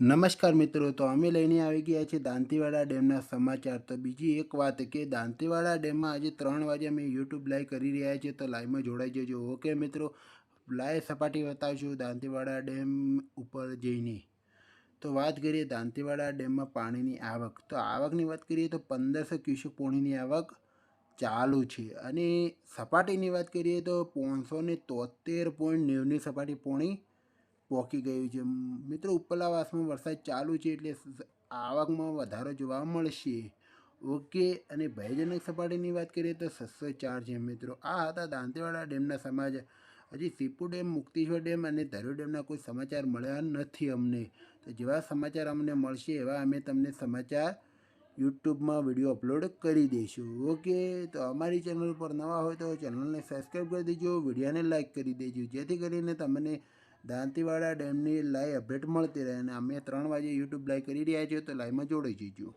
નમસ્કાર મિત્રો, તો અમે લઈને આવી ગયા છીએ દાંતીવાડા ડેમના સમાચાર. તો બીજી એક વાત કે દાંતીવાડા ડેમમાં આજે ત્રણ વાગે અમે યુટ્યુબ લાઈવ કરી રહ્યા છીએ, તો લાઈવમાં જોડાઈ જજો. ઓકે મિત્રો લાઈવ સપાટી બતાવશું દાંતીવાડા ડેમ ઉપર જઈને. તો વાત કરીએ દાંતીવાડા ડેમમાં પાણીની આવક. તો આવકની વાત કરીએ તો પંદરસો ક્યુસેક પાણીની આવક ચાલુ છે. અને સપાટીની વાત કરીએ તો પાંચસો તોતેર પોઈન્ટ નેવની સપાટી પોણી પહોંચી ગયું છે. મિત્રો ઉપલા વાસમાં વરસાદ ચાલુ છે એટલે આવકમાં વધારો જોવા મળશે. ઓકે, અને ભયજનક સપાટીની વાત કરીએ તો છસો ચાર છે મિત્રો. આ હતા દાંતેવાડા ડેમના સમાચાર હજી સીપુ ડેમ, મુક્તિશ્વર ડેમ અને ધરો ડેમના કોઈ સમાચાર મળ્યા નથી અમને. તો જેવા સમાચાર અમને મળશે, એવા અમે તમને સમાચાર યુટ્યુબમાં વીડિયો અપલોડ કરી દઈશું. ઓકે, તો અમારી ચેનલ પર નવા હોય તો ચેનલને સબસ્ક્રાઈબ કરી દેજો, વિડીયોને લાઈક કરી દેજો. જેથી કરીને તમને દાંતીવાડા ડેમની લાઈવ અપડેટ મળતી રહે અને અમે ત્રણ વાગે યુટ્યુબ લાઈવ કરી રહ્યા છીએ તો લાઈવમાં જોડાઈ જજો.